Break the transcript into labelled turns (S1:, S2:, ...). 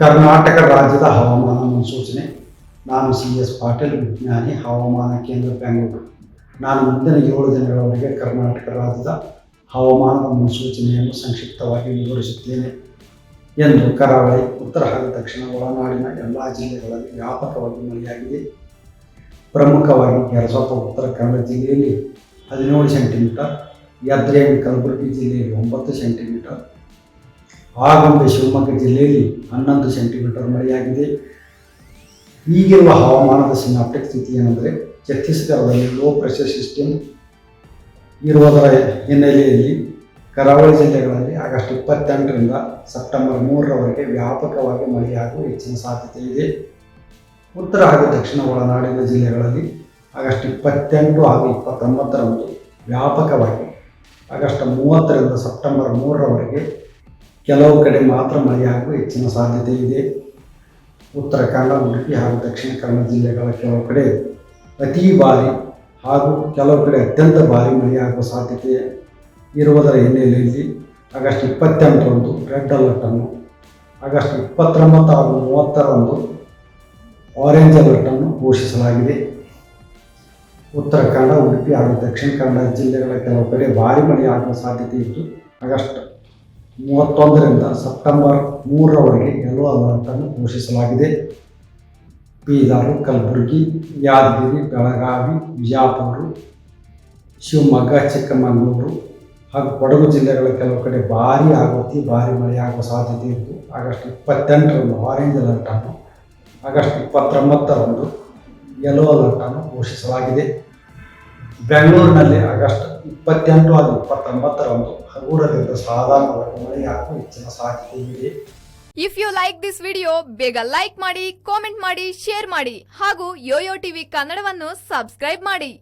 S1: ಕರ್ನಾಟಕ ರಾಜ್ಯದ ಹವಾಮಾನ ಮುನ್ಸೂಚನೆ. ನಾನು ಸಿ ಎಸ್ ಪಾಟೀಲ್, ವಿಜ್ಞಾನಿ, ಹವಾಮಾನ ಕೇಂದ್ರ ಬೆಂಗಳೂರು. ನಾನು ಮುಂದಿನ ಏಳು ದಿನಗಳವರೆಗೆ ಕರ್ನಾಟಕ ರಾಜ್ಯದ ಹವಾಮಾನದ ಮುನ್ಸೂಚನೆಯನ್ನು ಸಂಕ್ಷಿಪ್ತವಾಗಿ ವಿವರಿಸುತ್ತೇನೆ. ಎಂದು ಕರಾವಳಿ, ಉತ್ತರ ಹಾಗೂ ದಕ್ಷಿಣ ಒಳನಾಡಿನ ಎಲ್ಲ ಜಿಲ್ಲೆಗಳಲ್ಲಿ ವ್ಯಾಪಕವಾಗಿ ಮಳೆಯಾಗಿದೆ. ಪ್ರಮುಖವಾಗಿ ಕೆರಸೊಪ್ಪ ಉತ್ತರ ಕನ್ನಡ ಜಿಲ್ಲೆಯಲ್ಲಿ ಹದಿನೇಳು ಸೆಂಟಿಮೀಟರ್ ಯದ್ರೇಣಿ ಕಲಬುರಗಿ ಜಿಲ್ಲೆಯಲ್ಲಿ ಒಂಬತ್ತು ಸೆಂಟಿಮೀಟರ್ ಆಗುಂಬೆ ಶಿವಮೊಗ್ಗ ಜಿಲ್ಲೆಯಲ್ಲಿ ಹನ್ನೊಂದು ಸೆಂಟಿಮೀಟರ್ ಮಳೆಯಾಗಿದೆ. ಈಗಿರುವ ಹವಾಮಾನದ ಸಿನಾಪ್ಟಿಕ್ ಸ್ಥಿತಿ ಏನೆಂದರೆ ಛತ್ತೀಸ್ಗಢದಲ್ಲಿ ಲೋ ಪ್ರೆಷರ್ ಸಿಸ್ಟಮ್ ಇರುವುದರ ಹಿನ್ನೆಲೆಯಲ್ಲಿ ಕರಾವಳಿ ಜಿಲ್ಲೆಗಳಲ್ಲಿ ಆಗಸ್ಟ್ ಇಪ್ಪತ್ತೆಂಟರಿಂದ ಸೆಪ್ಟೆಂಬರ್ ಮೂರರವರೆಗೆ ವ್ಯಾಪಕವಾಗಿ ಮಳೆಯಾಗುವ ಹೆಚ್ಚಿನ ಸಾಧ್ಯತೆ ಇದೆ. ಉತ್ತರ ಹಾಗೂ ದಕ್ಷಿಣ ಒಳನಾಡಿನ ಜಿಲ್ಲೆಗಳಲ್ಲಿ ಆಗಸ್ಟ್ ಇಪ್ಪತ್ತೆಂಟು ಹಾಗೂ ಇಪ್ಪತ್ತೊಂಬತ್ತರಂದು ವ್ಯಾಪಕವಾಗಿ ಆಗಸ್ಟ್ ಮೂವತ್ತರಿಂದ ಸೆಪ್ಟೆಂಬರ್ ಮೂರರವರೆಗೆ ಕೆಲವು ಕಡೆ ಮಾತ್ರ ಮಳೆಯಾಗುವ ಹೆಚ್ಚಿನ ಸಾಧ್ಯತೆ ಇದೆ. ಉತ್ತರ ಕನ್ನಡ, ಉಡುಪಿ ಹಾಗೂ ದಕ್ಷಿಣ ಕನ್ನಡ ಜಿಲ್ಲೆಗಳ ಕೆಲವು ಕಡೆ ಅತಿ ಭಾರಿ ಹಾಗೂ ಕೆಲವು ಕಡೆ ಅತ್ಯಂತ ಭಾರಿ ಮಳೆಯಾಗುವ ಸಾಧ್ಯತೆ ಇರುವುದರ ಹಿನ್ನೆಲೆಯಲ್ಲಿ ಆಗಸ್ಟ್ ಇಪ್ಪತ್ತೆಂಟರಂದು ರೆಡ್ ಅಲರ್ಟನ್ನು ಆಗಸ್ಟ್ ಇಪ್ಪತ್ತೊಂಬತ್ತು ಹಾಗೂ ಮೂವತ್ತರಂದು ಆರೆಂಜ್ ಅಲರ್ಟನ್ನು ಘೋಷಿಸಲಾಗಿದೆ. ಉತ್ತರ ಕನ್ನಡ, ಉಡುಪಿ ಹಾಗೂ ದಕ್ಷಿಣ ಕನ್ನಡ ಜಿಲ್ಲೆಗಳ ಕೆಲವು ಕಡೆ ಭಾರಿ ಮಳೆಯಾಗುವ ಸಾಧ್ಯತೆ ಇದ್ದು, ಆಗಸ್ಟ್ ಮೂವತ್ತೊಂದರಿಂದ ಸೆಪ್ಟೆಂಬರ್ ಮೂರರವರೆಗೆ ಎಲ್ಲೋ ಅಲರ್ಟನ್ನು ಘೋಷಿಸಲಾಗಿದೆ. ಬೀದರ್, ಕಲಬುರಗಿ, ಯಾದಗಿರಿ, ಬೆಳಗಾವಿ ಬಿಜಾಪುರ ಶಿವಮೊಗ್ಗ, ಚಿಕ್ಕಮಗಳೂರು ಹಾಗೂ ಕೊಡಗು ಜಿಲ್ಲೆಗಳ ಕೆಲವು ಕಡೆ ಭಾರಿ ಆಗುತ್ತಿ ಭಾರಿ ಮಳೆಯಾಗುವ ಸಾಧ್ಯತೆ ಇದ್ದು, ಆಗಸ್ಟ್ ಇಪ್ಪತ್ತೆಂಟರಂದು, ಆರೆಂಜ್ ಅಲರ್ಟನ್ನು ಆಗಸ್ಟ್ ಇಪ್ಪತ್ತೊಂಬತ್ತರಂದು ಯೆಲ್ಲೋ ಅಲರ್ಟನ್ನು ಘೋಷಿಸಲಾಗಿದೆ. ಬೆಂಗಳೂರಿನಲ್ಲಿ ಆಗಸ್ಟ್ ಇಪ್ಪತ್ತೆಂಟು ಹಾಗೂ ಇಪ್ಪತ್ತೊಂಬತ್ತರಂದು ಹಗುರದಿಂದ ಸಾಧಾರಣವಾಗಿ ಮಳೆಯಾಗುವ ಹೆಚ್ಚಿನ ಸಾಧ್ಯತೆ ಇದೆ.
S2: If you like this video ಬೇಗ ಲೈಕ್ ಮಾಡಿ ಕಾಮೆಂಟ್ ಮಾಡಿ ಶೇರ್ ಮಾಡಿ ಹಾಗೂ ಯೋಯೋ ಟಿವಿ ಕನ್ನಡವನ್ನು ಸಬ್ಸ್ಕ್ರೈಬ್ ಮಾಡಿ.